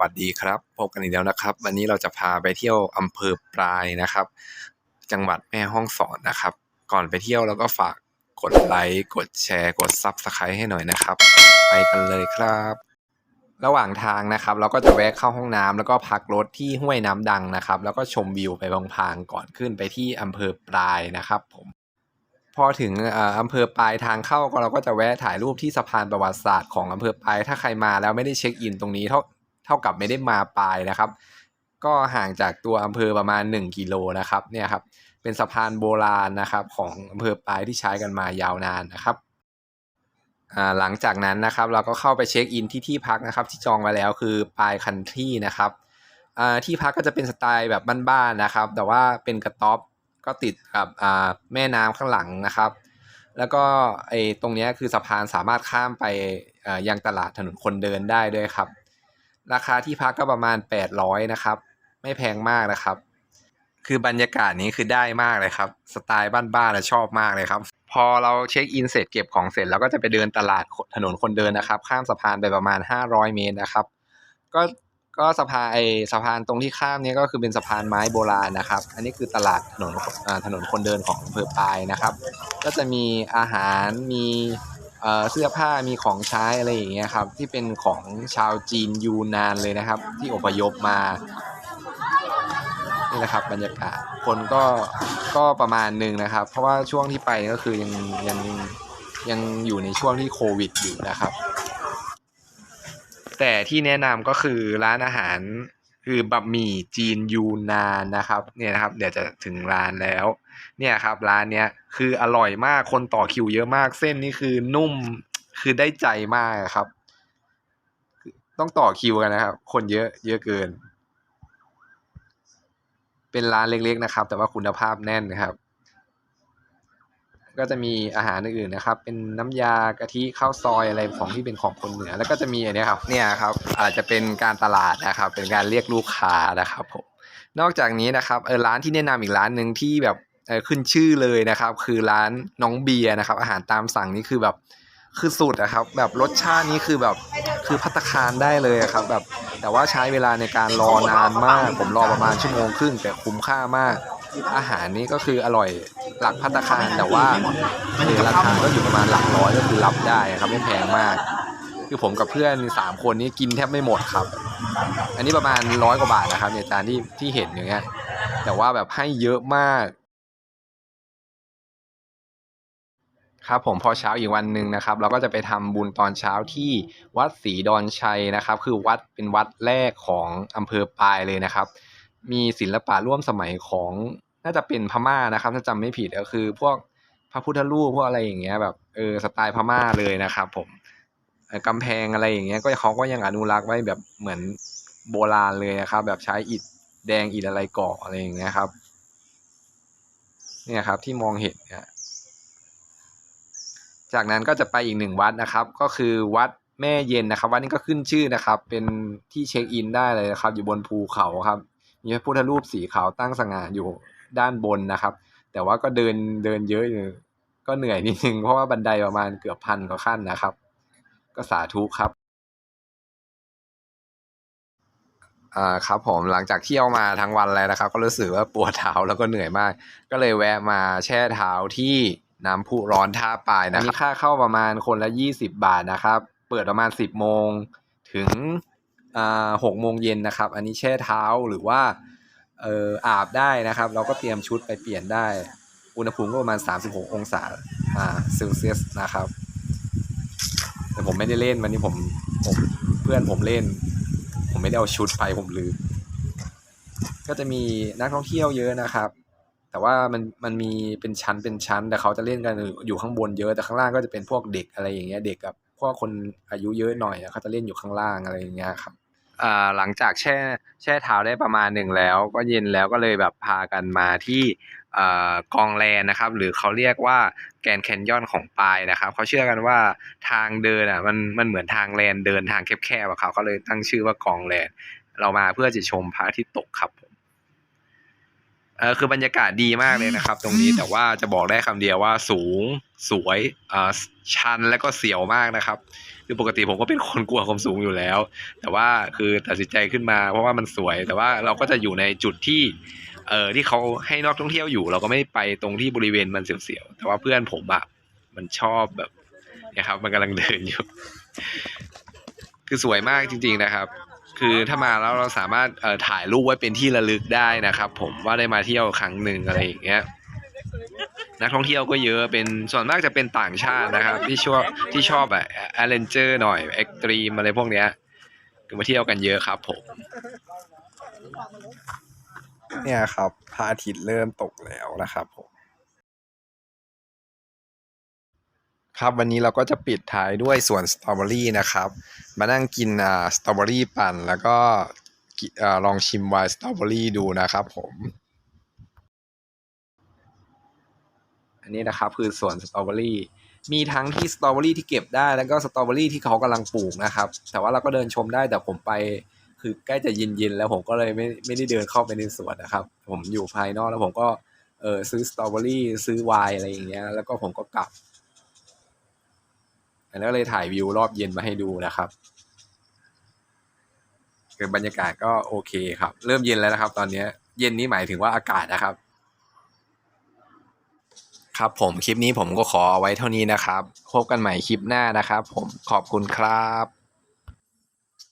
วัสดีครับพบกันอีกแล้วนะครับ วันนี้เราจะพาไปเที่ยวอำเภอปลายนะครับ จังหวัดแม่ฮ่องสอนนะครับ ก่อนไปเที่ยวเราก็ฝากกดไลค์กดแชร์กดซับสไครต์ให้หน่อยนะครับ ไปกันเลยครับ ระหว่างทางนะครับ เราก็จะแวะเข้าห้องน้ำแล้วก็พักรถที่ห้วยน้ำดังนะครับ แล้วก็ชมวิวไปพางๆก่อนขึ้นไปที่อำเภอปลายนะครับ ผมพอถึงอ่ออำเภอปลายทางเข้าก็เราก็จะแวะถ่ายรูปที่สะพานประวัติศาสตร์ของอำเภอปลายถ้าใครมาแล้วไม่ได้เช็คอินตรงนี้เท่า เท่ากับไม่ได้มาปลายนะครับ ก็ห่างจากตัวอำเภอประมาณ 1 กิโลนะครับเนี่ยครับเป็นสะพานโบราณนะครับของอำเภอปลายที่ใช้กันมายาวนานนะครับอ่าหลังจากนั้นนะครับเราก็เข้าไปเช็คอินที่ที่พักนะครับ ที่จองไว้แล้วคือปลายคันทรีนะครับอ่าที่พักก็จะเป็นสไตล์แบบบ้านๆนะครับ แต่ว่าเป็นกระต๊อบก็ติดกับอ่าแม่น้ำข้างหลังนะครับ แล้วก็ไอ้ตรงเนี้ยคือสะพานสามารถข้ามไปอ่อยังตลาดถนนคนเดินได้ด้วยครับ ราคาที่พักก็ประมาณ 800นะครับ ไม่แพงมากนะครับ คือบรรยากาศนี้คือได้มากเลยครับ สไตล์บ้านๆนะชอบมากเลยครับ พอเราเช็คอินเสร็จเก็บของเสร็จเราก็จะไปเดินตลาดถนนคนเดินนะครับ ข้ามสะพานไปประมาณ 500 เมตรนะครับ ก็ก็สะพานไอสะพานตรงที่ข้ามนี้ก็คือเป็นสะพานไม้โบราณนะครับ อันนี้คือตลาดถนนถนนคนเดินของอำเภอปายนะครับ ก็จะมีอาหารมี เอ่อเสื้อผ้ามีของใช้อะไรอย่างเงี้ยครับ ที่เป็นของชาวจีนยูนานเลยนะครับ ที่อพยพมานี่นะครับบรรยากาศคนก็ก็ประมาณหนึ่งนะครับ เพราะว่าช่วงที่ไปก็คือยังยังยังอยู่ในช่วงที่โควิดอยู่นะครับ แต่ที่แนะนำก็คือร้านอาหาร คือบะหมี่จีนยูนานนะครับเนี่ยนะครับเดี๋ยวจะถึงร้านแล้ว เนี่ยครับร้านเนี้ยคืออร่อยมากคนต่อคิวเยอะมาก เส้นนี่คือนุ่มคือได้ใจมากครับ ต้องต่อคิวกันนะครับ คนเยอะเยอะเกิน เป็นร้านเล็กๆนะครับ แต่ว่าคุณภาพแน่นนะครับ ก็จะมีอาหารอื่นๆนะครับ เป็นน้ำยากะทิข้าวซอยอะไรของที่เป็นของคนเหนือ แล้วก็จะมีอันนี้ครับเนี่ยครับอาจจะเป็นการตลาดนะครับ เป็นการเรียกลูกค้านะครับผมนอกจากนี้นะครับเออร้านที่แนะนำอีกร้านหนึ่งที่แบบเออขึ้นชื่อเลยนะครับ คือร้านน้องเบียร์นะครับ อาหารตามสั่งนี่คือแบบคือสุดนะครับ แบบรสชาตินี้คือแบบคือพัตตาคารได้เลยครับ แบบแต่ว่าใช้เวลาในการรอนานมาก ผมรอประมาณชั่วโมงครึ่งแต่คุ้มค่ามาก อาหารนี้ก็คืออร่อยหลักพัตตาคารแต่ว่าเออราคาก็อยู่ประมาณหลักร้อยก็คือรับได้ครับไม่แพงมาก คือผมกับเพื่อนสามคนนี้กินแทบไม่หมดครับ อันนี้ประมาณร้อยกว่าบาทนะครับในจานที่ที่เห็นอย่างเงี้ย แต่ว่าแบบให้เยอะมากครับผมพอเช้าอีกวันหนึ่งนะครับ เราก็จะไปทำบุญตอนเช้าที่วัดศรีดอนชัยนะครับ คือวัดเป็นวัดแรกของอำเภอปายเลยนะครับ มีศิลปะร่วมสมัยของ น่าจะเป็นพม่านะครับ ถ้าจำไม่ผิดก็คือ พวกพระพุทธรูปพวกอะไรอย่างเงี้ยแบบเออสไตล์พม่าเลยนะครับ ผมกำแพงอะไรอย่างเงี้ยก็เขาก็ยังอนุรักษ์ไว้แบบเหมือนโบราณเลยนะครับ แบบใช้อิฐแดงอิฐอะไรก่ออะไรอย่างเงี้ยครับ เนี่ยครับที่มองเห็นนี่ยจากนั้นก็จะไปอีกหนึ่งวัดนะครับ ก็คือวัดแม่เย็นนะครับ วัดนี้ก็ขึ้นชื่อนะครับ เป็นที่เช็คอินได้เลยนะครับ อยู่บนภูเขาครับ มีพระพุทธรูปสีขาวตั้งสง่าอยู่ ด้านบนนะครับ แต่ว่าก็เดินเดินเยอะอยู่ก็เหนื่อยนิดนึงเพราะว่าบันไดประมาณเกือบพันกว่าขั้นนะครับ ก็สาธุครับอ่าครับผมหลังจากเที่ยวมาทั้งวันแล้วนะครับ ก็รู้สึกว่าปวดเท้าแล้วก็เหนื่อยมาก ก็เลยแวะมาแช่เท้าที่น้ำพุร้อนท่าปายนะครับค่าเข้าประมาณคนละยี่สิบบาทนะครับ เปิดประมาณสิบโมงถึงอ่าหกโมงเย็นนะครับ อันนี้แช่เท้าหรือว่า เอออาบได้นะครับ เราก็เตรียมชุดไปเปลี่ยนได้ อุณหภูมิก็ประมาณ 36 องศาอ่าเซลเซียสนะครับ แต่ผมไม่ได้เล่นวันนี้ผมผมเพื่อนผมเล่น ผมไม่ได้เอาชุดไปผมลืมก็จะมีนักท่องเที่ยวเยอะนะครับ แต่ว่ามันมันมีเป็นชั้นเป็นชั้น แต่เขาจะเล่นกันอยู่ข้างบนเยอะแต่ข้างล่างก็จะเป็นพวกเด็กอะไรอย่างเงี้ยเด็กกับพวกคนอายุเยอะหน่อยเขาจะเล่นอยู่ข้างล่างอะไรอย่างเงี้ยครับ หลังจากแช่แช่เท้าได้ประมาณหนึ่งแล้ว ก็เย็นแล้วก็เลยแบบพากันมาที่กองแลนนะครับ หรือเขาเรียกว่าแกนแคนยอนของปายนะครับเขาเชื่อกันว่าทางเดินอะมันมันเหมือนทางแลนเดินทางแคบๆอะเขาก็เลยตั้งชื่อว่ากองแลนเรามาเพื่อจะชมพระอาทิตย์ตกครับผ เออคือบรรยากาศดีมากเลยนะครับ ตรงนี้แต่ว่าจะบอกได้คำเดียวว่าสูงสวยอ่าชันและก็เสียวมากนะครับคือปกติผมก็เป็นคนกลัวความสูงอยู่แล้ว แต่ว่าคือตัดสินใจขึ้นมาเพราะว่ามันสวย แต่ว่าเราก็จะอยู่ในจุดที่เออที่เขาให้นักท่องเที่ยวอยู่ เราก็ไม่ไปตรงที่บริเวณมันเสียวๆแต่ว่าเพื่อนผมอะมันชอบแบบนี่ยครับ มันกำลังเดินอยู่ คือสวยมากจริง ๆนะครับ คือถ้ามาแล้วเราสามารถเอ่อถ่ายรูปไว้เป็นที่ระลึกได้นะครับ ผมว่าได้มาเที่ยวครั้งหนึ่งอะไรอย่างเงี้ยนักท่องเที่ยวก็เยอะเป็นส่วนมากจะเป็นต่างชาตินะครับ ที่ชอบที่ชอบแบบแอเวนเจอร์หน่อยเอ็กตรีมอะไรพวกเนี้ยคือมาเที่ยวกันเยอะครับ ผม เนี่ยครับพระอาทิตย์เริ่มตกแล้วนะครับผม ครับวันนี้เราก็จะปิดท้ายด้วยสวนสตรอเบอรี่นะครับ มานั่งกินอ่าสตรอเบอรี่ปั่น แล้วก็กิอ่าลองชิมไวน์สตรอเบอรี่ดูนะครับผม อันนี้นะครับคือสวนสตรอเบอรี่มีทั้งที่สตรอเบอรี่ที่เก็บได้แล้วก็สตรอเบอรี่ที่เขากำลังปลูกนะครับ แต่ว่าเราก็เดินชมได้แต่ผมไปคือใกล้จะเย็นๆแล้วผมก็เลยไม่ไม่ได้เดินเข้าไปในสวนนะครับ ผมอยู่ภายนอกแล้วผมก็เออซื้อสตรอเบอรี่ซื้อไวน์อะไรอย่างเงี้ยแล้วก็ผมก็กลับ แล้วก็เลยถ่ายวิวรอบเย็นมาให้ดูนะครับคือบรรยากาศก็โอเคครับ เริ่มเย็นแล้วนะครับ ตอนเนี้ยเย็นนี้หมายถึงว่าอากาศนะครับ ครับผมคลิปนี้ผมก็ขอเอาไว้เท่านี้นะครับ พบกันใหม่คลิปหน้านะครับ ผมขอบคุณครับ